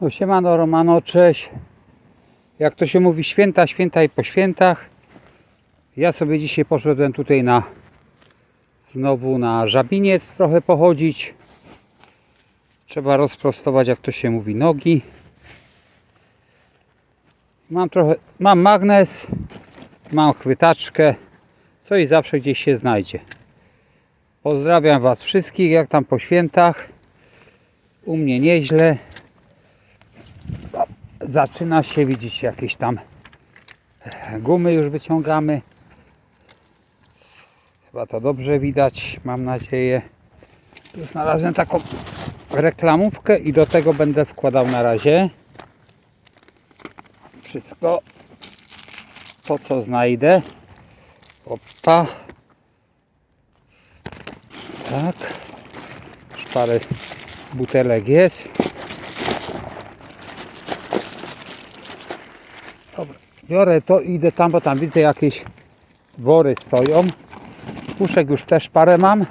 No siemano Romano, cześć. Jak to się mówi, święta, święta i po świętach. Ja sobie dzisiaj poszedłem tutaj na znowu na żabiniec trochę pochodzić. Trzeba rozprostować, jak to się mówi, nogi. Mam trochę, mam magnes, mam chwytaczkę, co i zawsze gdzieś się znajdzie. Pozdrawiam Was wszystkich, jak tam po świętach. U mnie nieźle. Zaczyna się, widzicie, jakieś tam gumy już wyciągamy. Chyba to dobrze widać, mam nadzieję. Tu znalazłem taką reklamówkę i do tego będę wkładał na razie wszystko to co znajdę. Opa. Tak. Już parę butelek jest. Biorę to i idę tam, bo tam widzę jakieś wory stoją. Puszek już też parę mam.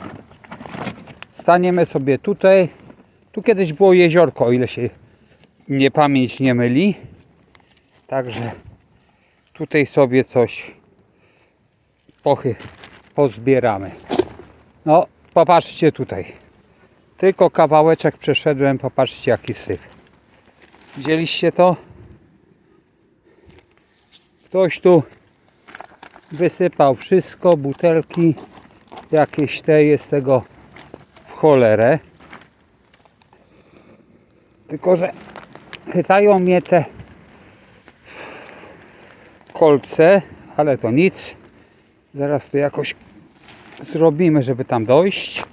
Staniemy sobie tutaj. Tu kiedyś było jeziorko, o ile się nie pamięć nie myli. Także tutaj sobie coś pochy pozbieramy. No, popatrzcie tutaj. Tylko kawałeczek przeszedłem, popatrzcie jaki syf. Widzieliście to? Ktoś tu wysypał wszystko, butelki, jakieś te jest tego w cholerę. Tylko, że chytają mnie te kolce, ale to nic. Zaraz to jakoś zrobimy, żeby tam dojść.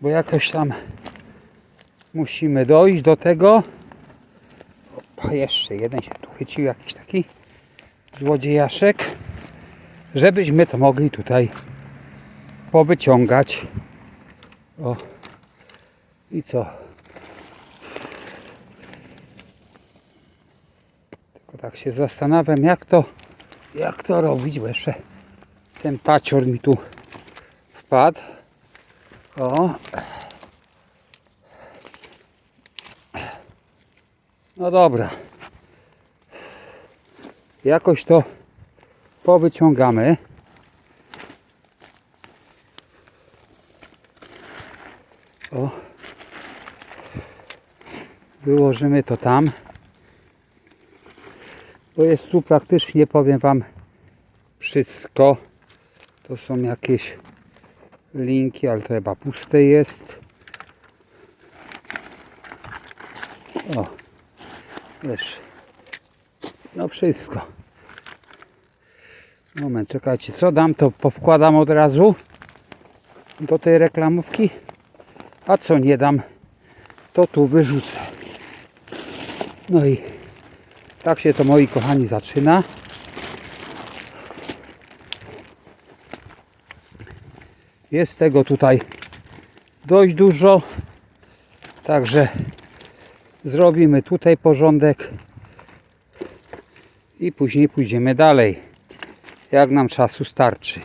Bo jakoś tam musimy dojść do tego. Opa, jeszcze jeden się tu chycił, jakiś taki złodziejaszek. Żebyśmy to mogli tutaj powyciągać. O. I co? Tylko tak się zastanawiam, jak to, jak to robić, bo jeszcze ten pacior mi tu wpadł. O. No dobra. Jakoś to powyciągamy. O. Wyłożymy to tam. Bo jest tu praktycznie, powiem Wam, wszystko. To są jakieś linki, ale to chyba puste jest. O, wiesz, no wszystko. Moment, czekajcie, co dam, to powkładam od razu do tej reklamówki, a co nie dam, to tu wyrzucę. No i tak się to moi kochani zaczyna. Jest tego tutaj dość dużo. Także zrobimy tutaj porządek i później pójdziemy dalej. Jak nam czasu starczy.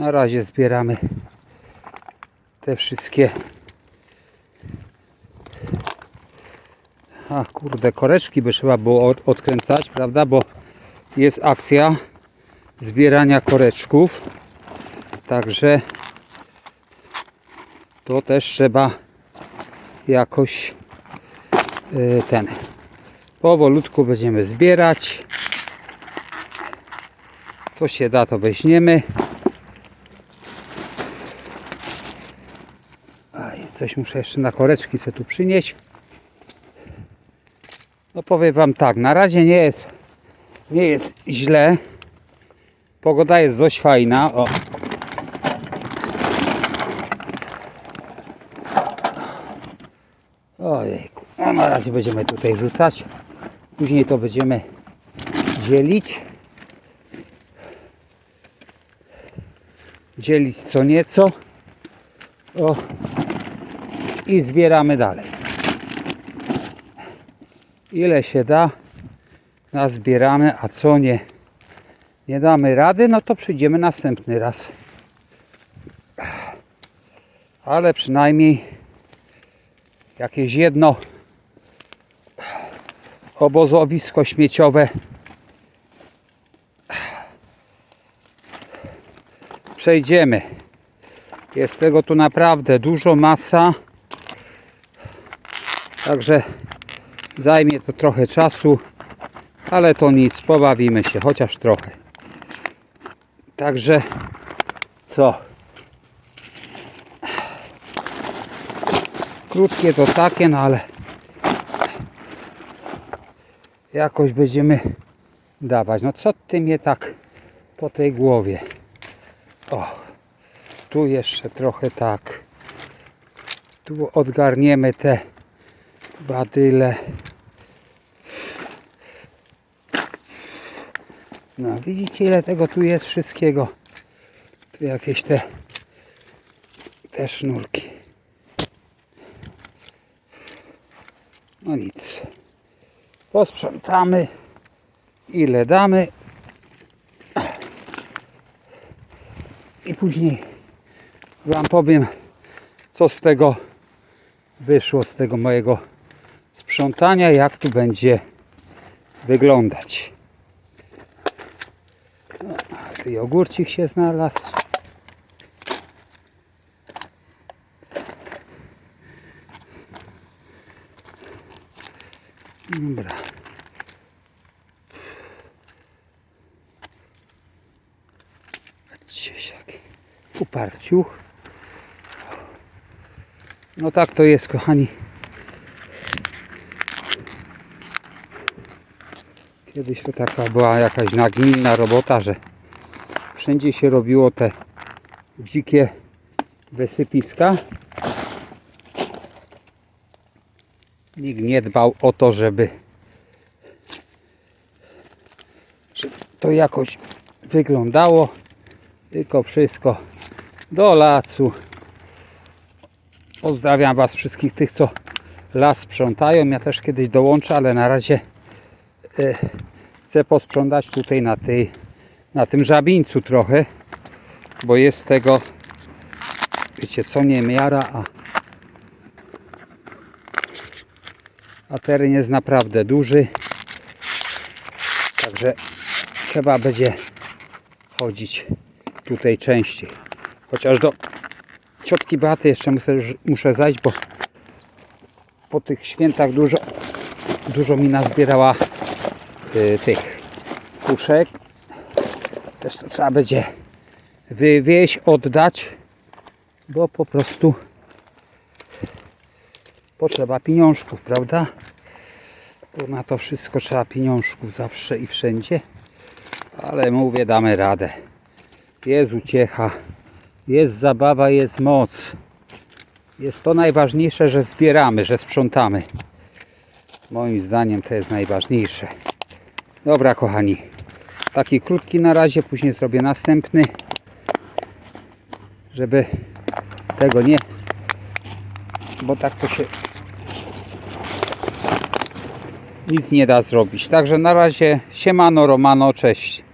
Na razie zbieramy te wszystkie A kurde, koreczki by trzeba było od, odkręcać, prawda? Bo jest akcja zbierania koreczków. Także to też trzeba jakoś ten powolutku będziemy zbierać. Co się da, to weźmiemy. Aj, coś muszę jeszcze na koreczki sobie tu przynieść. No powiem Wam tak, na razie nie jest, nie jest źle. Pogoda jest dość fajna. O. Ojejku, no na razie będziemy tutaj rzucać. Później to będziemy dzielić. Dzielić co nieco. O. I zbieramy dalej ile się da nazbieramy, a co nie nie damy rady, no to przyjdziemy następny raz. ale przynajmniej jakieś jedno obozowisko śmieciowe przejdziemy. Jest tego tu naprawdę dużo, masa. Także zajmie to trochę czasu, ale to nic, pobawimy się chociaż trochę. Także co? Krótkie to takie, no ale jakoś będziemy dawać. No co ty mnie tak po tej głowie? O, tu jeszcze trochę tak. Tu odgarniemy te badyle. No widzicie ile tego tu jest wszystkiego. Tu jakieś te te sznurki. No nic. Posprzątamy ile damy. I później Wam powiem co z tego wyszło z tego mojego sprzątania, jak tu będzie wyglądać. No, a tu jogurcik się znalazł. Dobra. Uparciuch. No tak to jest, kochani. Kiedyś to taka była jakaś nagminna robota, że wszędzie się robiło te dzikie wysypiska. Nikt nie dbał o to, żeby, żeby to jakoś wyglądało. Tylko wszystko do lasu. Pozdrawiam Was wszystkich tych, co las sprzątają. Ja też kiedyś dołączę, ale na razie e, chcę posprzątać tutaj na, tej, na tym żabińcu trochę, bo jest tego, wiecie co, nie miara, a, a teren jest naprawdę duży. Także trzeba będzie chodzić tutaj częściej. Chociaż do ciotki Beaty jeszcze muszę, muszę zajść, bo po tych świętach dużo, dużo mi nazbierała y, tych puszek. Też to trzeba będzie wywieźć, oddać, bo po prostu potrzeba pieniążków, prawda? Bo na to wszystko trzeba pieniążków zawsze i wszędzie. Ale mówię, damy radę. Jest uciecha, jest zabawa, jest moc. Jest to najważniejsze, że zbieramy, że sprzątamy. Moim zdaniem to jest najważniejsze. Dobra, kochani. Taki krótki na razie, później zrobię następny. Żeby tego nie... Bo tak to się nic nie da zrobić. Także na razie siemano, romano, cześć.